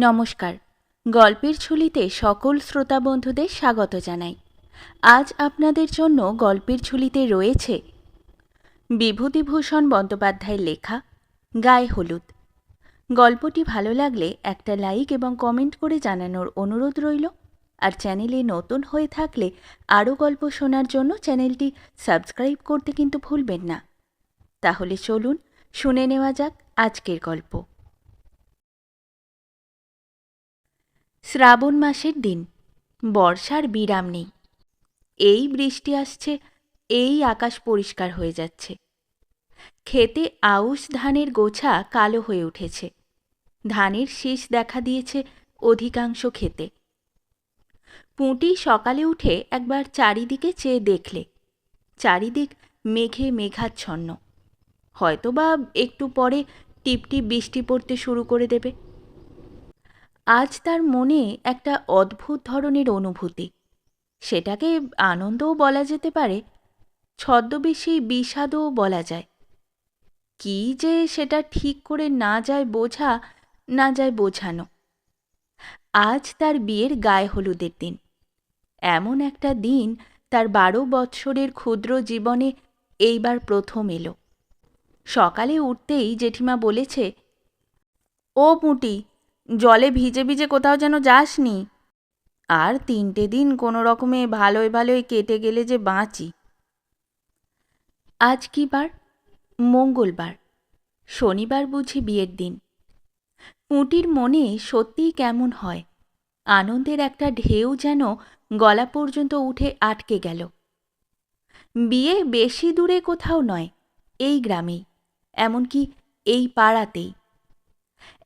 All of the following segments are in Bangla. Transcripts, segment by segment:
নমস্কার। গল্পের ঝুলিতে সকল শ্রোতা বন্ধুদের স্বাগত জানাই। আজ আপনাদের জন্য গল্পের ঝুলিতে রয়েছে বিভূতিভূষণ বন্দ্যোপাধ্যায়ের লেখা গায়ে হলুদ। গল্পটি ভালো লাগলে একটা লাইক এবং কমেন্ট করে জানানোর অনুরোধ রইল। আর চ্যানেলে নতুন হয়ে থাকলে আরও গল্প শোনার জন্য চ্যানেলটি সাবস্ক্রাইব করতে কিন্তু ভুলবেন না। তাহলে চলুন শুনে নেওয়া যাক আজকের গল্প। শ্রাবণ মাসের দিন, বর্ষার বিরাম নেই। এই বৃষ্টি আসছে, এই আকাশ পরিষ্কার হয়ে যাচ্ছে। খেতে আউশ ধানের গোছা কালো হয়ে উঠেছে। ধানের শীষ দেখা দিয়েছে অধিকাংশ খেতে পুঁটি সকালে উঠে একবার চারিদিকে চেয়ে দেখলে, চারিদিক মেঘে মেঘাচ্ছন্ন। হয়তোবা একটু পরে টিপটিপ বৃষ্টি পড়তে শুরু করে দেবে। আজ তার মনে একটা অদ্ভুত ধরনের অনুভূতি। সেটাকে আনন্দও বলা যেতে পারে, ছদ্মবেশী বিষাদও বলা যায়। কি যে সেটা ঠিক করে না যায় বোঝা, না যায় বোঝানো। আজ তার বিয়ের গায়ে হলুদের দিন। এমন একটা দিন তার বারো বৎসরের ক্ষুদ্র জীবনে এইবার প্রথম এলো। সকালে উঠতেই জেঠিমা বলেছে, ও পুঁটি জলে ভিজে ভিজে কোথাও যেন যাসনি। আর তিনটে দিন কোনো রকমে ভালোই ভালোই কেটে গেলে যে বাঁচি। আজ কি বার? মঙ্গলবার। শনিবার বুঝি বিয়ের দিন। পুঁটির মনে সত্যিই কেমন হয়। আনন্দের একটা ঢেউ যেন গলা পর্যন্ত উঠে আটকে গেল। বিয়ে বেশি দূরে কোথাও নয়, এই গ্রামেই। এমনকি এই পাড়াতেই।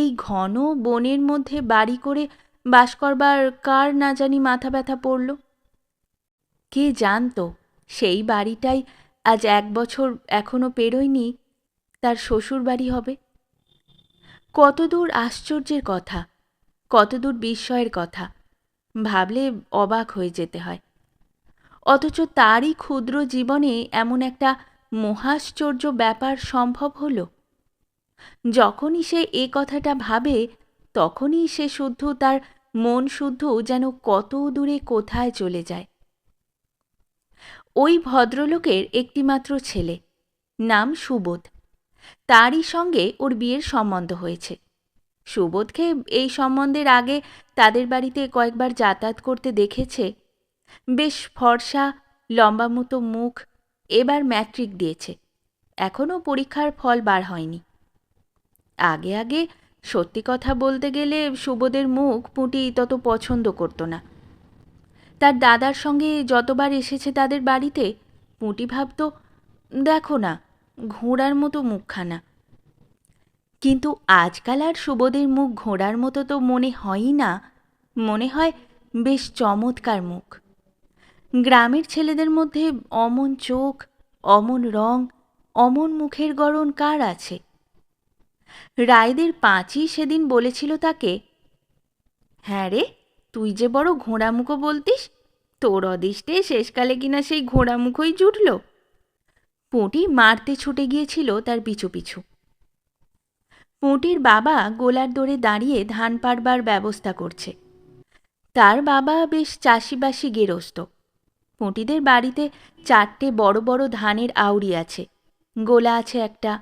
এই ঘন বনের মধ্যে বাড়ি করে বাস করবার কার না জানি মাথা ব্যথা পড়ল? কে জানতো? সেই বাড়িটাই আজ এক বছর এখনও পেরোয়নি, তার শ্বশুর বাড়ি হবে। কতদূর আশ্চর্যের কথা, কতদূর বিস্ময়ের কথা, ভাবলে অবাক হয়ে যেতে হয়। অথচ তারই ক্ষুদ্র জীবনে এমন একটা মহাশ্চর্য ব্যাপার সম্ভব হলো? যখনই সে এ কথাটা ভাবে, তখনই সে শুদ্ধ, তার মন শুদ্ধ যেন কত দূরে কোথায় চলে যায়। ওই ভদ্রলোকের একটিমাত্র ছেলে, নাম সুবোধ। তারই সঙ্গে ওর বিয়ের সম্বন্ধ হয়েছে। সুবোধকে এই সম্বন্ধের আগে তাদের বাড়িতে কয়েকবার যাতায়াত করতে দেখেছে। বেশ ফর্সা লম্বা মতো মুখ, এবার ম্যাট্রিক দিয়েছে। এখনও পরীক্ষার ফল বার হয়নি। আগে আগে সত্যি কথা বলতে গেলে সুবোধের মুখ পুঁটি তত পছন্দ করতো না। তার দাদার সঙ্গে যতবার এসেছে তাদের বাড়িতে, পুঁটি ভাবত, দেখো না, ঘোড়ার মতো মুখখানা। কিন্তু আজকাল আর সুবোধের মুখ ঘোড়ার মতো তো মনে হয়ই না। মনে হয় বেশ চমৎকার মুখ। গ্রামের ছেলেদের মধ্যে অমন চোখ, অমন রং, অমন মুখের গড়ন কার আছে? রায়দের পাঁচই সেদিন বলেছিল তাকে হ্যাঁ রে, তুই যে বড় ঘোড়ামুখো বলতিস, তোর অদিষ্টে শেষকালে কিনা সেই ঘোড়ামুখোই জুটল? পুঁটি মারতে ছুটে গিয়েছিল তার পিছু পিছু। পুঁটির বাবা গোলার দোরে দাঁড়িয়ে ধান পাড়বার ব্যবস্থা করছে। তার বাবা বেশ চাষিবাসি গেরস্ত। পুঁটিদের বাড়িতে চারটে বড় বড় ধানের আউড়ি আছে। গোলা আছে একটা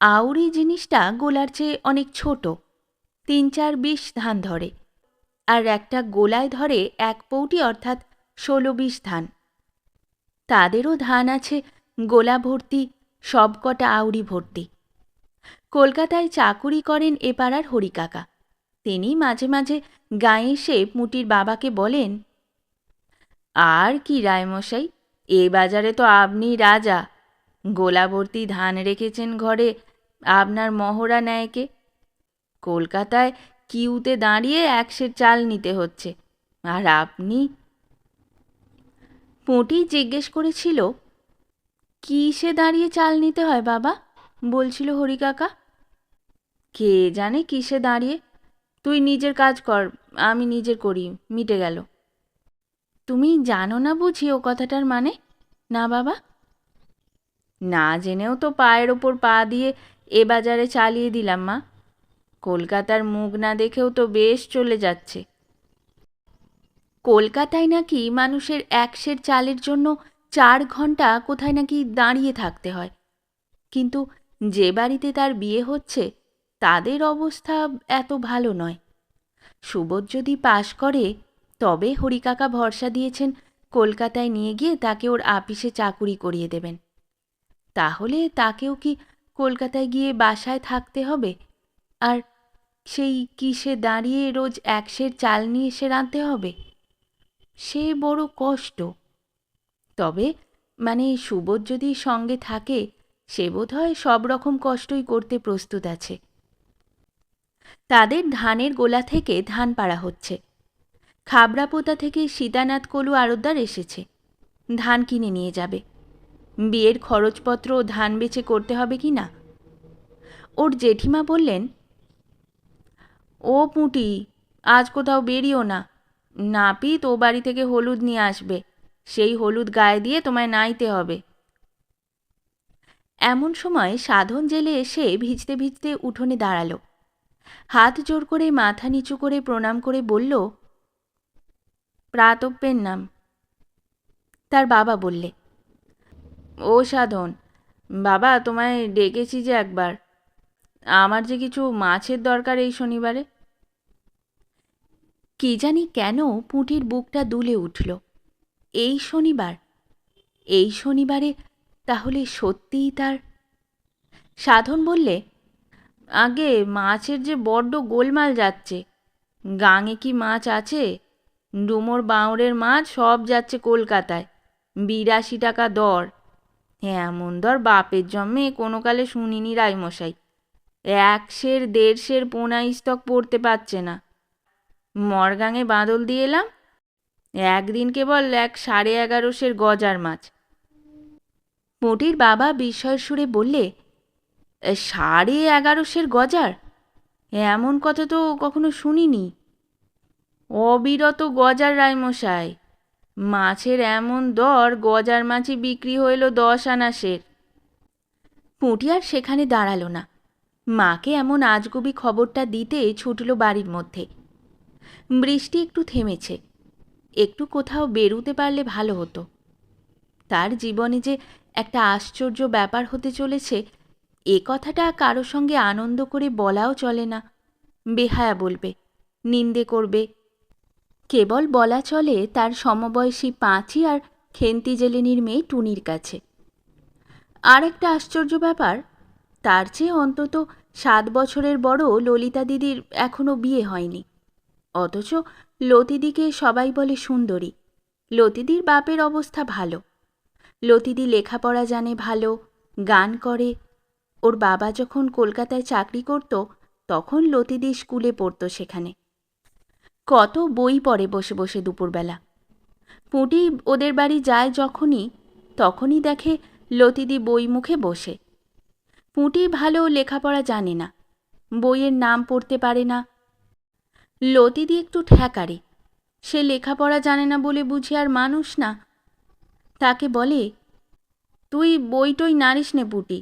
আউরি জিনিসটা গোলার চেয়ে অনেক ছোট। তিন চার বিশ ধান ধরে। আর একটা গোলায় ধরে এক পৌটি অর্থাৎ ষোলো বিশ ধান। তাদেরও ধান আছে, গোলা ভর্তি, সবকটা আউরি ভর্তি। কলকাতায় চাকুরি করেন এ পাড়ার হরিকাকা। তিনি মাঝে মাঝে গায়ে এসে মুটির বাবাকে বলেন, আর কি রায়মশাই, এ বাজারে তো আপনি রাজা। গোলাবর্তী ধান রেখেছেন ঘরে আপনার মহড়া নেয় কে কলকাতায় কিউতে দাঁড়িয়ে একশের চাল নিতে হচ্ছে। আর আপনি? পুঁটি জিজ্ঞেস করেছিল, কিসে দাঁড়িয়ে চাল নিতে হয় বাবা? বলছিল হরি কাকা। কে জানে কিসে দাঁড়িয়ে? তুই নিজের কাজ কর, আমি নিজের করি, মিটে গেল। তুমি জানো না বুঝি ও কথাটার মানে? না বাবা? না জেনেও তো পায়ের ওপর পা দিয়ে এ বাজারে চালিয়ে দিলাম, মা। কলকাতার মুখ না দেখেও তো বেশ চলে যাচ্ছে। কলকাতায় নাকি মানুষের একশের চালের জন্য চার ঘণ্টা কোথায় নাকি দাঁড়িয়ে থাকতে হয়। কিন্তু যে বাড়িতে তার বিয়ে হচ্ছে, তাদের অবস্থা এত ভালো নয়। সুবোধ যদি পাশ করে, তবে হরিকাকা ভরসা দিয়েছেন কলকাতায় নিয়ে গিয়ে তাকে ওর আপিসে চাকুরি করিয়ে দেবেন। তাহলে তাকেও কি কলকাতায় গিয়ে বাসায় থাকতে হবে? আর সেই কিসে দাঁড়িয়ে রোজ একশের চাল নিয়ে এসে রাঁধতে হবে? সে বড় কষ্ট। তবে মানে সুবোধ যদি সঙ্গে থাকে, সে বোধ হয় সব রকম কষ্টই করতে প্রস্তুত আছে। তাদের ধানের গোলা থেকে ধান পাড়া হচ্ছে। খাবড়াপোতা থেকে সীতানাথ কলু আড়তদার এসেছে। ধান কিনে নিয়ে যাবে। বিয়ের খরচপত্র ধান বেচে করতে হবে কি না? ওর জেঠিমা বললেন, ও পুঁটি, আজ কোথাও বেরিও না। নাপিত ও বাড়ি থেকে হলুদ নিয়ে আসবে। সেই হলুদ গায়ে দিয়ে তোমায় নাইতে হবে এমন সময় সাধন জেলে এসে ভিজতে ভিজতে উঠোনে দাঁড়াল। হাত জোর করে, মাথা নিচু করে প্রণাম করে বলল, প্রাতব্যের নাম তার বাবা বললে ও সাধন বাবা তোমায় ডেকেছি যে একবার। আমার যে কিছু মাছের দরকার এই শনিবারে। কি জানি কেন পুঁটির বুকটা দুলে উঠল। এই শনিবার? এই শনিবারে তাহলে সত্যিই তার সাধন বললে? আগে মাছের যে বড্ড গোলমাল যাচ্ছে। গাঙে কি মাছ আছে? ডুমোর বাঁওড়ের মাছ সব যাচ্ছে কলকাতায়। বিরাশি টাকা দর। এমন দর বাপের জন্মে কোনো কালে শুনিনি রায়মশাই। একশের দেড়শের পোনা স্টক পড়তে পারছে না। মরগাঙে বাঁদল দিয়ে এলাম। একদিন কেবল এক সাড়ে এগারোশের গজার মাছ। মোটির বাবা বিস্ময়ের সুরে বললে সাড়ে এগারোশের গজার? এমন কথা তো কখনো শুনিনি। অবিরত গজার রায়মশাই। মাছের এমন দর গজার মাছই বিক্রি হইল দশ আনাসের পুঁটি আর সেখানে দাঁড়াল না। মাকে এমন আজগুবি খবরটা দিতে ছুটল বাড়ির মধ্যে। বৃষ্টি একটু থেমেছে। একটু কোথাও বেরুতে পারলে ভালো হতো। তার জীবনে যে একটা আশ্চর্য ব্যাপার হতে চলেছে, এ কথাটা কারও সঙ্গে আনন্দ করে বলাও চলে না। বেহায়া বলবে, নিন্দে করবে কেবল বলা চলে তার সমবয়সী পাঁচি আর খেন্তি জেলেনির মেয়ে টুনির কাছে। আর একটা আশ্চর্য ব্যাপার, তার চেয়ে অন্তত সাত বছরের বড় ললিতা দিদির এখনও বিয়ে হয়নি। অথচ লতিদিকে সবাই বলে সুন্দরী। লতিদির বাপের অবস্থা ভালো। লতিদি লেখাপড়া জানে ভালো, গান করে। ওর বাবা যখন কলকাতায় চাকরি করত, তখন লতিদি স্কুলে পড়তো সেখানে। কত বই পড়ে বসে বসে দুপুরবেলা। পুঁটি ওদের বাড়ি যায় যখনই, তখনই দেখে লতিদি বই মুখে বসে। পুঁটি ভালো লেখাপড়া জানে না, বইয়ের নাম পড়তে পারে না। লতিদি একটু ঠ্যাকারে, সে লেখাপড়া জানে না বলে বুঝি আর মানুষ না। তাকে বলে, তুই বইটই নারিস নে পুঁটি,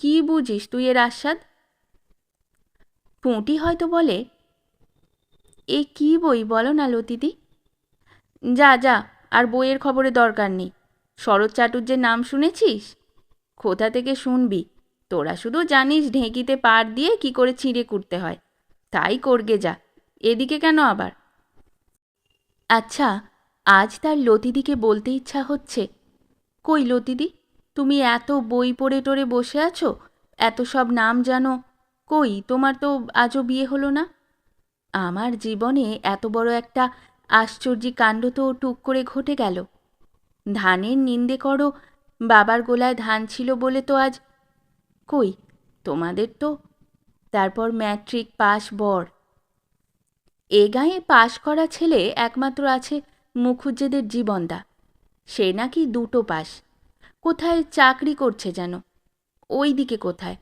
কি বুঝিস তুই এর আস্বাদ? পুঁটি হয়তো বলে এ কি বই? বলো না লতিদি। যা যা, আর বইয়ের খবরে দরকার নেই। শরৎ চাটুর্যের নাম শুনেছিস? কোথা থেকে শুনবি? তোরা শুধু জানিস ঢেঁকিতে পার দিয়ে কি করে ছিঁড়ে কুটতে হয়। তাই করগে যা। এদিকে কেন আবার? আচ্ছা আজ তার লতিদিকে বলতে ইচ্ছা হচ্ছে। কই লতিদি, তুমি এত বই পড়ে টড়ে বসে আছো? এত সব নাম জানো। কই, তোমার তো আজও বিয়ে হলো না? আমার জীবনে এত বড় একটা আশ্চর্য কাণ্ড তো টুক করে ঘটে গেল। ধানের নিন্দে করো, বাবার গোলায় ধান ছিল বলে তো আজ কই, তোমাদের তো? তারপর ম্যাট্রিক পাস বর। এ গাঁয়ে পাশ করা ছেলে একমাত্র আছে মুখুজ্জেদের জীবনদা। সে নাকি দুটো পাস কোথায় চাকরি করছে যেন? ওই দিকে কোথায়?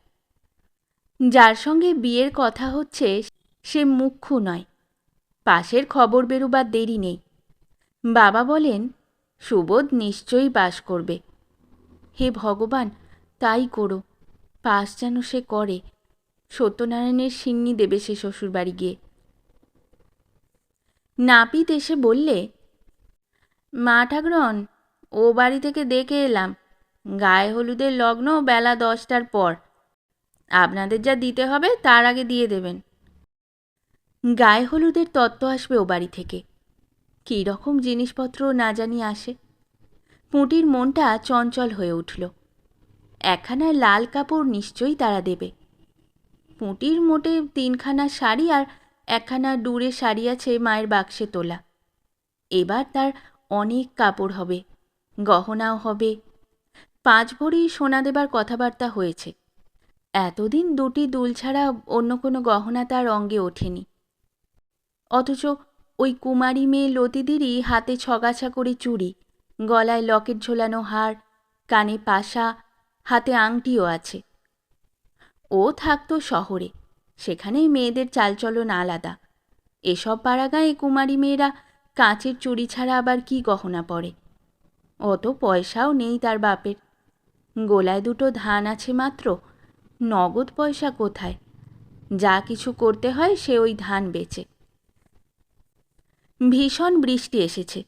যার সঙ্গে বিয়ের কথা হচ্ছে সে মুখ্য নয়। পাশের খবর বেরোবার দেরি নেই। বাবা বলেন, সুবোধ নিশ্চয়ই বাস করবে। হে ভগবান, তাই করো। পাস যেন সে করে। সত্যনারায়ণের সিন্নি দেবে সে শ্বশুরবাড়ি গিয়ে। নাপিত এসে বললে, মা ঠাকরন, ও বাড়ি থেকে দেখে এলাম। গায়ে হলুদের লগ্ন বেলা দশটার পর। আপনাদের যা দিতে হবে, তার আগে দিয়ে দেবেন। গায়ে হলুদের তত্ত্ব আসবে ও বাড়ি থেকে। কী রকম জিনিসপত্র না জানি আসে। পুঁটির মনটা চঞ্চল হয়ে উঠল। একখানা লাল কাপড় নিশ্চয়ই তারা দেবে। পুঁটির মোটে তিনখানা শাড়ি আর একখানা ডুরে শাড়ি আছে মায়ের বাক্সে তোলা। এবার তার অনেক কাপড় হবে, গহনাও হবে। পাঁচ ভরি সোনা দেবার কথাবার্তা হয়েছে। এতদিন দুটি দুল ছাড়া অন্য কোনো গহনা তার অঙ্গে ওঠেনি। অথচ ওই কুমারী মেয়ে লতিদিরই হাতে ছগাছা করে চুড়ি, গলায় লকেট ঝোলানো হার, কানে পাশা, হাতে আংটিও আছে। ও থাকতো শহরে, সেখানেই মেয়েদের চালচলন আলাদা। এসব পাড়াগাঁয়ে কুমারী মেয়েরা কাঁচের চুড়ি ছাড়া আবার কি গহনা পরে? অত পয়সাও নেই তার বাপের। গোলায় দুটো ধান আছে মাত্র, নগদ পয়সা কোথায়? যা কিছু করতে হয় সে ওই ধান বেচে। ভীষণ বৃষ্টি এসেছে।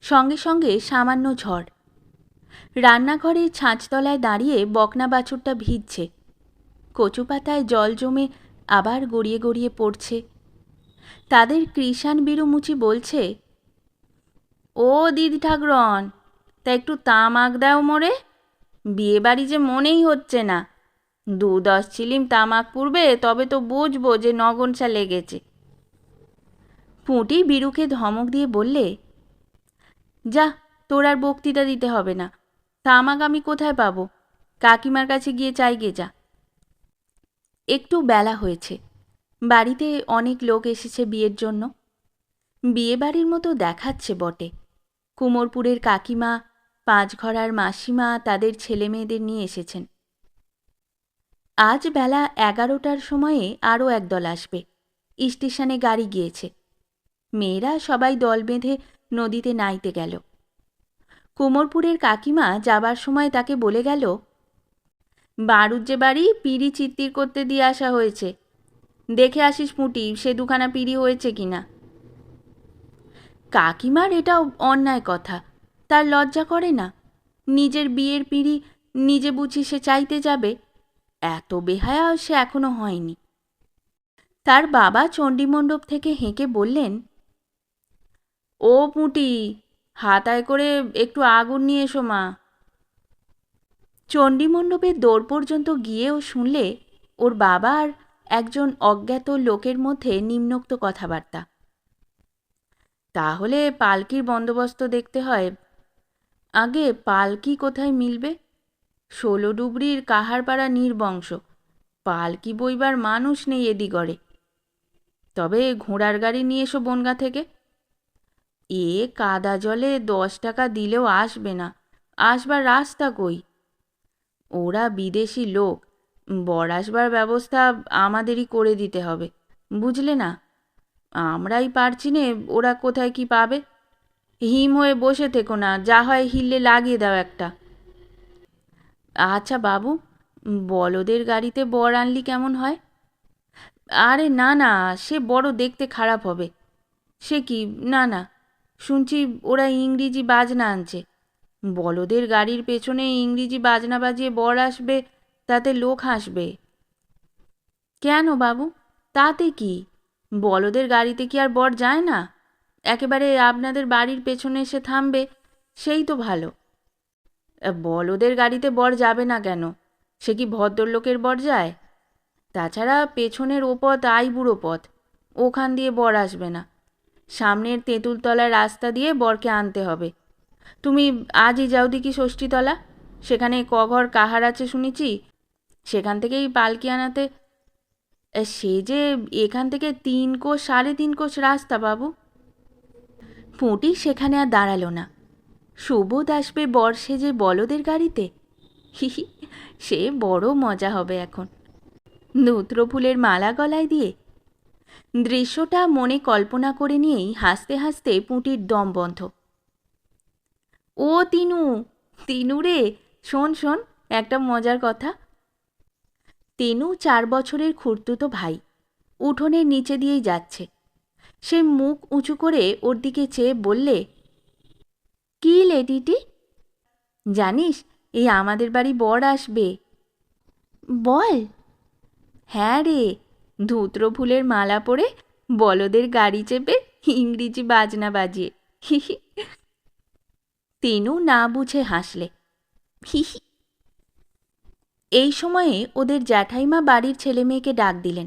সঙ্গে সঙ্গে সামান্য ঝড়। রান্নাঘরে ছাঁচতলায় দাঁড়িয়ে বকনা বাছুরটা ভিজছে। কচু পাতায় জল জমে আবার গড়িয়ে গড়িয়ে পড়ছে। তাদের কৃষাণ বিরুমুচি বলছে, ও দিদি ঠাকরন, তা একটু তামাক দাও মোরে। বিয়ে বাড়ি যে মনেই হচ্ছে না। দু দশ চিলিম তামাক পুড়বে, তবে তো বুঝব যে নগনসা লেগেছে। পুঁটি বিরুকে ধমক দিয়ে বললে, যা, তোর আর বক্তৃতা দিতে হবে না। তামাক আমি কোথায় পাবো? কাকিমার কাছে গিয়ে চাই গে যা। একটু বেলা হয়েছে। বাড়িতে অনেক লোক এসেছে বিয়ের জন্য। বিয়ে বাড়ির মতো দেখাচ্ছে বটে। কুমোরপুরের কাকিমা, পাঁচঘরার মাসিমা তাদের ছেলে মেয়েদের নিয়ে এসেছেন। আজ বেলা এগারোটার সময়ে আরও একদল আসবে। স্টেশনে গাড়ি গিয়েছে। মেয়েরা সবাই দল বেঁধে নদীতে নাইতে গেল। কুমোরপুরের কাকিমা যাবার সময় তাকে বলে গেল বাড়ুর যে বাড়ি, পিড়ি চিত্তির করতে দিয়ে আসা হয়েছে। দেখে আসিস পুঁটি সে দুখানা পিড়ি হয়েছে কিনা কাকিমার এটা অন্যায় কথা, তার লজ্জা করে না। নিজের বিয়ের পিড়ি নিজে বুঝি সে চাইতে যাবে, এত বেহায়া সে এখনও হয়নি। তার বাবা চণ্ডীমণ্ডপ থেকে হেঁকে বললেন ও পুঁটি, হাতায় করে একটু আগুন নিয়ে এসো মা। চণ্ডীমণ্ডপের দৌড় পর্যন্ত গিয়েও শুনলে ওর বাবা আর একজন অজ্ঞাত লোকের মধ্যে নিম্নোক্ত কথাবার্তা। তাহলে পালকির বন্দোবস্ত দেখতে হয়। আগে পালকি কোথায় মিলবে? ষোলো ডুবরির কাহারপাড়া নির্বংশ, পালকি বইবার মানুষ নেই এদিগড়ে। তবে ঘোড়ার গাড়ি নিয়ে এসো বনগা থেকে। এ কাদা জলে দশ টাকা দিলেও আসবে না। আসবার রাস্তা কই? ওরা বিদেশি লোক। বর আসবার ব্যবস্থা আমাদেরই করে দিতে হবে, বুঝলে না? আমরাই পারছি নে, ওরা কোথায় কি পাবে? হিম হয়ে বসে থেকো না, যা হয় হিললে লাগিয়ে দাও একটা। আচ্ছা বাবু, বলদের গাড়িতে বর আনলি কেমন হয়? আরে না না, সে বড় দেখতে খারাপ হবে। সে কি? না না শুনছি ওরা ইংরেজি বাজনা আনছে। বলদের গাড়ির পেছনে ইংরেজি বাজনা বাজিয়ে বর আসবে, তাতে লোক হাসবে। কেন বাবু? তাতে কি? বলদের গাড়িতে কি আর বর যায় না? একেবারে আপনাদের বাড়ির পেছনে এসে থামবে, সেই তো ভালো। বলদের গাড়িতে বর যাবে না কেন? সে কি ভদ্রলোকের বর যায়? তাছাড়া পেছনের ওপথ আইবুড়ো পথ, ওখান দিয়ে বর আসবে না। সামনের তেঁতুলতলার রাস্তা দিয়ে বরকে আনতে হবে। তুমি আজই যাও দেখি ষষ্ঠীতলা। সেখানে কঘর কাহার আছে শুনেছি? সেখান থেকেই পালকি আনাতে। সে যে এখান থেকে তিন কোষ, সাড়ে তিন কোষ রাস্তা বাবু। পুঁটি সেখানে আর দাঁড়াল না। সুবোধ আসবে বর্ষে যে বলদের গাড়িতে। সে বড় মজা হবে এখন। নূত্র ফুলের মালা গলায় দিয়ে দৃশ্যটা মনে কল্পনা করে নিয়েই হাসতে হাসতে পুঁটির দম বন্ধ। ও তিনু তিনু রে, শোন শোন, একটা মজার কথা। তিনু চার বছরের খুঁড়তুতো ভাই, উঠোনের নিচে দিয়েই যাচ্ছে। সে মুখ উঁচু করে ওর দিকে চেয়ে বললে, কি লেডিটি জানিস, এই আমাদের বাড়ি বর আসবে। বল? হ্যাঁ রে ধুত্র ফুলের মালা পরে বলদের গাড়ি চেপে ইংরেজি বাজনা বাজিয়ে। তিনু না বুঝে হাসলে। হিহি এই সময়ে ওদের জ্যাঠাইমা বাড়ির ছেলে মেয়েকে ডাক দিলেন।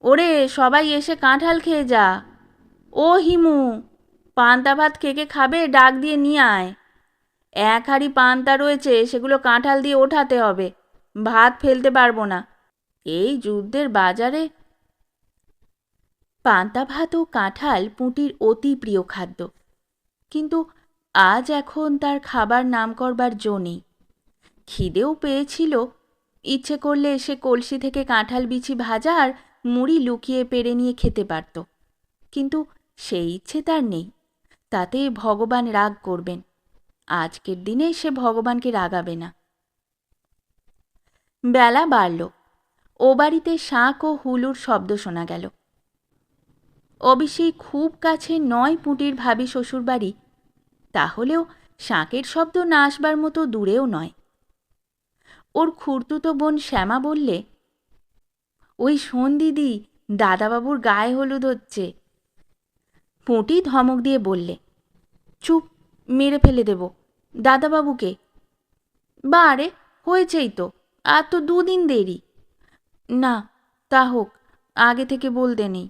ওরে, সবাই এসে কাঁঠাল খেয়ে যা। ও হিমু, পান্তা ভাত খেকে খাবে ডাক দিয়ে নিয়ে আয়। এক হাঁড়ি পান্তা রয়েছে, সেগুলো কাঁঠাল দিয়ে ওঠাতে হবে। ভাত ফেলতে পারব না। এই যুদ্ধের বাজারে পান্তা ভাত ও কাঁঠাল পুঁটির অতি প্রিয় খাদ্য। কিন্তু আজ এখন তার খাবার নাম করবার জো নেই। খিদেও পেয়েছিল, ইচ্ছে করলে সে কলসি থেকে কাঁঠাল বিছি ভাজা আর মুড়ি লুকিয়ে পেরে নিয়ে খেতে পারত। কিন্তু সেই ইচ্ছে তার নেই। তাতে ভগবান রাগ করবেন। আজকের দিনে সে ভগবানকে রাগাবে না। বেলা বাড়ল। ও বাড়িতে শাঁখ ও হুলুর শব্দ শোনা গেল। অবশ্যই খুব কাছে নয় পুঁটির ভাবি শ্বশুর বাড়ি, তাহলেও শাঁখের শব্দ না আসবার মতো দূরেও নয়। ওর খুড়তুতো বোন শ্যামা বললে, ওই শোন দিদি, দাদাবাবুর গায়ে হলুদ হচ্ছে। পুঁটি ধমক দিয়ে বললে, চুপ, মেরে ফেলে দেব, দাদাবাবুকে। বারে হয়েছেই তো, আর তো দুদিন দেরি। না, তা হোক, আগে থেকে বলতে নেই।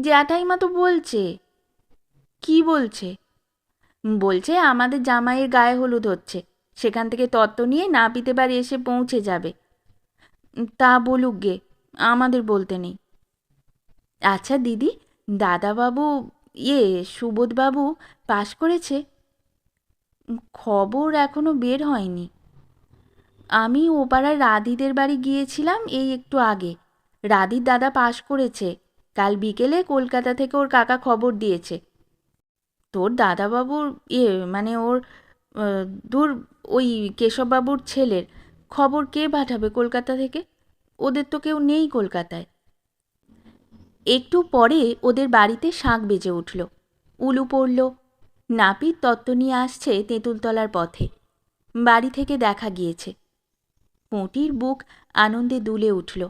জ্যাঠাইমা তো বলছে। কি বলছে? বলছে আমাদের জামাইয়ের গায়ে হলুদ হচ্ছে, সেখান থেকে তত্ত্ব নিয়ে নাপিতে বাড়ি এসে পৌঁছে যাবে। তা বলুক গে, আমাদের বলতে নেই। আচ্ছা দিদি, দাদাবাবু ইয়ে সুবোধবাবু পাশ করেছে? খবর এখনও বের হয়নি। আমি ও পাড়ার রাধিদের বাড়ি গিয়েছিলাম এই একটু আগে। রাধির দাদা পাশ করেছে। কাল বিকেলে কলকাতা থেকে ওর কাকা খবর দিয়েছে। তোর দাদাবাবুর ইয়ে মানে ওর দূর ওই কেশববাবুর ছেলের খবর কে পাঠাবে কলকাতা থেকে? ওদের তো কেউ নেই কলকাতায়। একটু পরে ওদের বাড়িতে শাঁখ বেজে উঠল। উলু পড়ল। নাপিত তত্ত্ব নিয়ে আসছে তেঁতুলতলার পথে। বাড়ি থেকে দেখা গিয়েছে। পুঁটির বুক আনন্দে দুলে উঠল।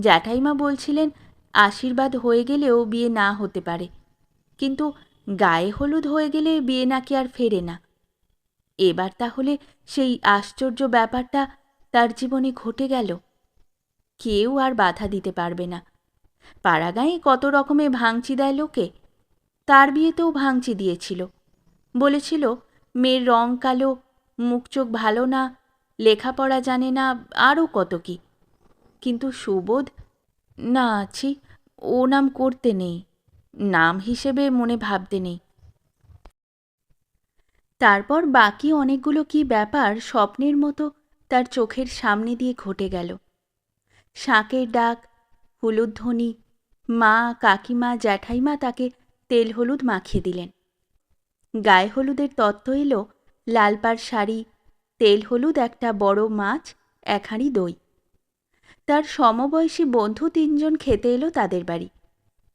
জ্যাঠাইমা বলছিলেন, আশীর্বাদ হয়ে গেলেও বিয়ে না হতে পারে। কিন্তু গায়ে হলুদ হয়ে গেলে বিয়ে নাকি আর ফেরে না। এবার তাহলে সেই আশ্চর্য ব্যাপারটা তার জীবনে ঘটে গেল। কেউ আর বাধা দিতে পারবে না। পাড়াগাঁয়ে কত রকমে ভাঙচি দেয় লোকে। তার বিয়েতেও ভাঙচি দিয়েছিল। বলেছিল, মেয়ের রং কালো, মুখ চোখ ভালো না লেখাপড়া জানে না আরও কত কি। কিন্তু সুবোধ, না আছি ও নাম করতে নেই, নাম হিসেবে মনে ভাবতে নেই। তারপর বাকি অনেকগুলো কি ব্যাপার স্বপ্নের মতো তার চোখের সামনে দিয়ে ঘটে গেল। শাঁকের ডাক হলুধ্বনি মা, কাকিমা, জ্যাঠাইমা তাকে তেল হলুদ মাখিয়ে দিলেন। গায়ে হলুদের তত্ত্ব এলো লালপাড় শাড়ি তেল হলুদ একটা বড় মাছ, এক হাঁড়ি দই। তার সমবয়সী বন্ধু তিনজন খেতে এলো তাদের বাড়ি।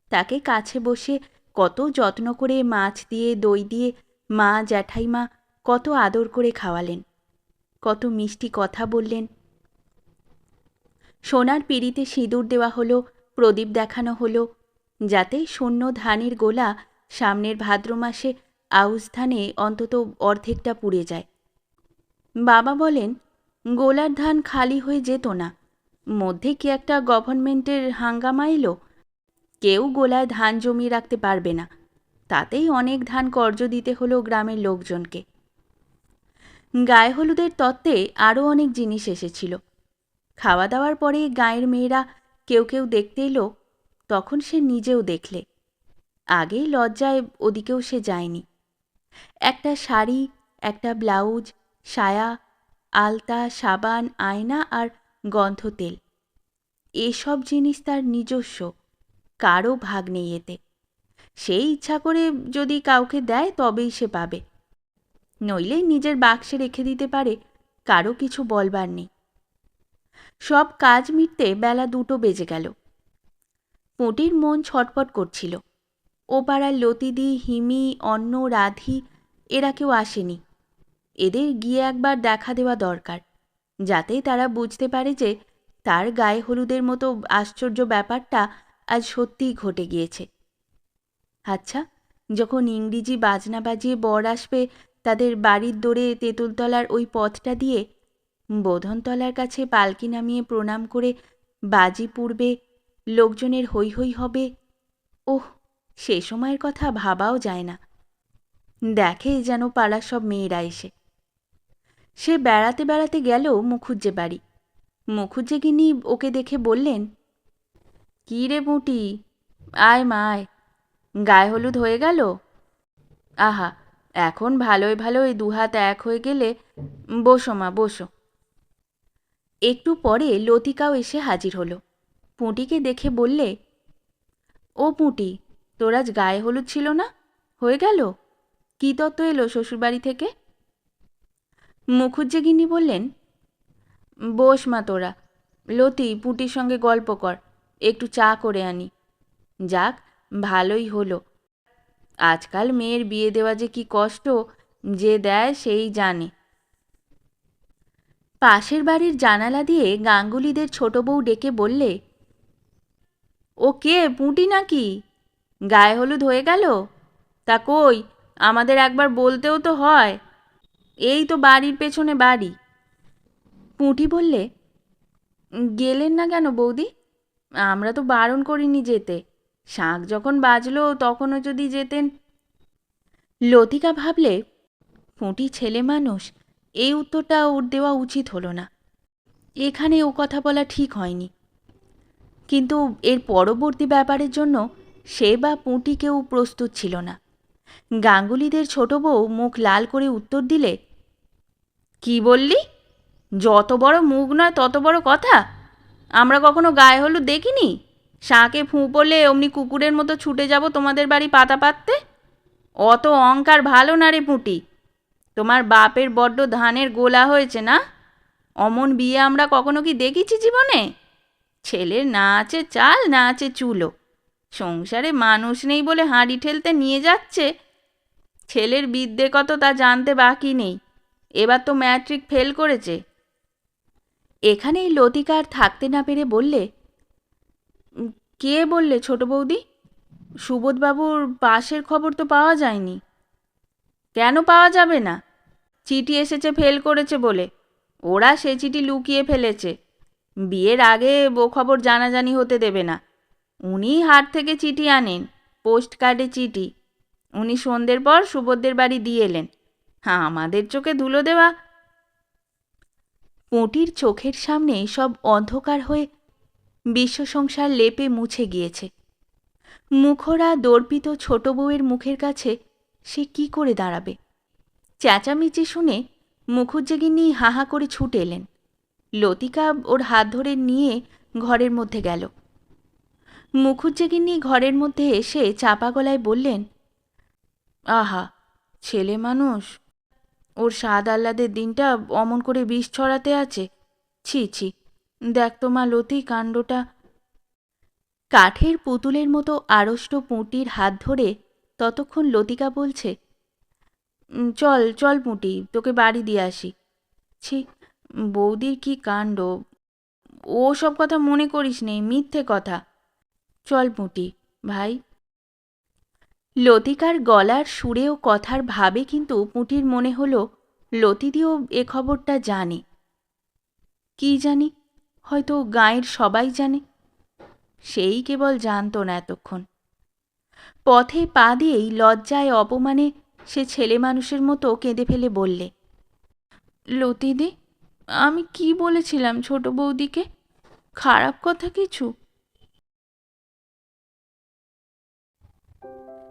তাকে কাছে বসে কত যত্ন করে মাছ দিয়ে, দই দিয়ে মা, জ্যাঠাইমা কত আদর করে খাওয়ালেন, কত মিষ্টি কথা বললেন। সোনার পিড়িতে সিঁদুর দেওয়া হলো, প্রদীপ দেখানো হলো, যাতে শূন্য ধানের গোলা সামনের ভাদ্র মাসে আউশ ধানে অন্তত অর্ধেকটা পুড়ে যায়। বাবা বলেন, গোলার ধান খালি হয়ে যেত না। মধ্যে কি একটা গভর্নমেন্টের হাঙ্গামা এলো? কেউ গোলায় ধান জমিয়ে রাখতে পারবে না। তাতেই অনেক ধান কর্জ দিতে হলো গ্রামের লোকজনকে। গায়ে হলুদের তত্ত্বে আরও অনেক জিনিস এসেছিল। খাওয়া দাওয়ার পরে গাঁয়ের মেয়েরা কেউ কেউ দেখতে এলো, তখন সে নিজেও দেখলে। আগেই লজ্জায় ওদিকেও সে যায়নি। একটা শাড়ি, একটা ব্লাউজ সায়া, আলতা, সাবান, আয়না আর গন্ধ তেল এসব জিনিস তার নিজস্ব, কারও ভাগ নেই এতে। সেই ইচ্ছা করে যদি কাউকে দেয় তবেই সে পাবে। নইলে নিজের বাক্সে রেখে দিতে পারে কারও কিছু বলবার নেই। সব কাজ মিটতে বেলা দুটো বেজে গেল। পুঁটির মন ছটপট করছিল। ও পাড়ার লতিদি, হিমি, অন্ন, রাধি, এরা কেউ আসেনি। এদের গিয়ে একবার দেখা দেওয়া দরকার, যাতে তারা বুঝতে পারে যে তার গায়ে হলুদের মতো আশ্চর্য ব্যাপারটা আজ সত্যিই ঘটে গিয়েছে। আচ্ছা যখন ইংরেজি বাজনা বাজিয়ে বর আসবে তাদের বাড়ির দোরে তেঁতুলতলার ওই পথটা দিয়ে, বোধনতলার কাছে পালকি নামিয়ে প্রণাম করে বাজি পুড়বে, লোকজনের হৈ হৈ হবে, ওহ, সে সময়ের কথা ভাবাও যায় না। দেখে যেন পাড়ার সব মেয়েরা এসে সে বেড়াতে বেড়াতে গেল মুখুজ্জে বাড়ি। মুখুজ্জে গিনি ওকে দেখে বললেন, কী রে মুটি? আয় মা, আয়। গায়ে হলুদ হয়ে গেল? আহা, এখন ভালোই ভালোই দুহাত এক হয়ে গেলে বসো মা, বসো। একটু পরে লতিকাও এসে হাজির হলো। পুঁটিকে দেখে বললে, ও পুঁটি, তোর আজ গায়ে হলুদ ছিল না? হয়ে গেল? কী তত্ত্ব এলো শ্বশুরবাড়ি থেকে? মুখুজ্জে বললেন, বস মা তোরা, লতি, পুঁটির সঙ্গে গল্প কর, একটু চা করে আনি। যাক, ভালোই হলো। আজকাল মেয়ের বিয়ে দেওয়া যে কি কষ্ট, যে দেয় সেই জানে। পাশের বাড়ির জানালা দিয়ে গাঙ্গুলিদের ছোট বউ ডেকে বললে, ও কে, পুঁটি নাকি? গায়ে হলুদ হয়ে গেল? তা কই, আমাদের একবার বলতেও তো হয়। এই তো বাড়ির পেছনে বাড়ি। পুঁটি বললে, গেলেন না কেন বৌদি? আমরা তো বারণ করিনি যেতে। শাঁখ যখন বাজলো, তখনও যদি যেতেন। লতিকা ভাবলে, পুঁটি ছেলে মানুষ, এই উত্তরটা ওর দেওয়া উচিত হলো না। এখানে ও কথা বলা ঠিক হয়নি। কিন্তু এর পরবর্তী ব্যাপারের জন্য সে বা পুঁটি কেউ প্রস্তুত ছিল না। গাঙ্গুলিদের ছোট বউ মুখ লাল করে উত্তর দিলে কি বললি? যত বড় মুখ নয় তত বড় কথা। আমরা কখনো গায়ে হলুদ দেখিনি? শাঁকে ফুঁ পড়লে অমনি কুকুরের মতো ছুটে যাব তোমাদের বাড়ি পাতা পাততে? অত অঙ্কার ভালো না রে পুঁটি। তোমার বাপের বড্ড ধানের গোলা হয়েছে না? অমন বিয়ে আমরা কখনো কি দেখেছি জীবনে? ছেলের না আছে চাল, না আছে চুলো। সংসারে মানুষ নেই বলে হাঁড়ি ঠেলতে নিয়ে যাচ্ছে। ছেলের বিদ্যে কত তা জানতে বাকি নেই। এবার তো ম্যাট্রিক ফেল করেছে। এখানেই লতিকার থাকতে না পেরে বললে কে বললে ছোট বৌদি? সুবোধবাবুর পাশের খবর তো পাওয়া যায়নি। কেন পাওয়া যাবে না? চিঠি এসেছে, ফেল করেছে বলে। ওরা সে চিঠি লুকিয়ে ফেলেছে। বিয়ের আগে বো খবর জানাজানি হতে দেবে না। উনি হাট থেকে চিঠি আনেন, পোস্ট কার্ডে চিঠি। উনি সন্ধ্যের পর সুবোধদের বাড়ি দিয়ে এলেন। আমাদের চোখে ধুলো দেওয়া। পুঁটির চোখের সামনে সব অন্ধকার হয়ে বিশ্ব সংসার লেপে মুছে গিয়েছে। মুখরা দর্পিত ছোট বউয়ের মুখের কাছে সে কি করে দাঁড়াবে? চেঁচামেচি শুনে মুখুজ্জেগিনী হাহা করে ছুটে এলেন। লতিকা ওর হাত ধরে নিয়ে ঘরের মধ্যে গেল। মুখুজ্জেগিনী ঘরের মধ্যে এসে চাপা গলায় বললেন, আহা, ছেলে মানুষ ওর স্বাদ আহ্লাদের দিনটা অমন করে বিষ ছড়াতে আছে। ছি ছি, দেখ তো মা লতি কাণ্ডটা। কাঠের পুতুলের মতো আড়ষ্ট পুঁটির হাত ধরে ততক্ষণ লতিকা বলছে চল চল পুঁটি, তোকে বাড়ি দিয়ে আসি। ছি, বৌদির কি কাণ্ড? ও সব কথা মনে করিস নেই মিথ্যে কথা। চল পুঁটি, ভাই। লতিকার গলার সুরে ও কথার ভাবে কিন্তু পুঁটির মনে হলো লতিদিও এ খবরটা জানে। কি জানি? হয়তো গাঁয়ের সবাই জানে। সেই কেবল জানতো না এতক্ষণ। পথে পা দিয়েই লজ্জায় অপমানে সে ছেলে মানুষের মতো কেঁদে ফেলে বললে, লতিদি, আমি কি বলেছিলাম ছোট বৌদিকে? খারাপ কথা কিছু?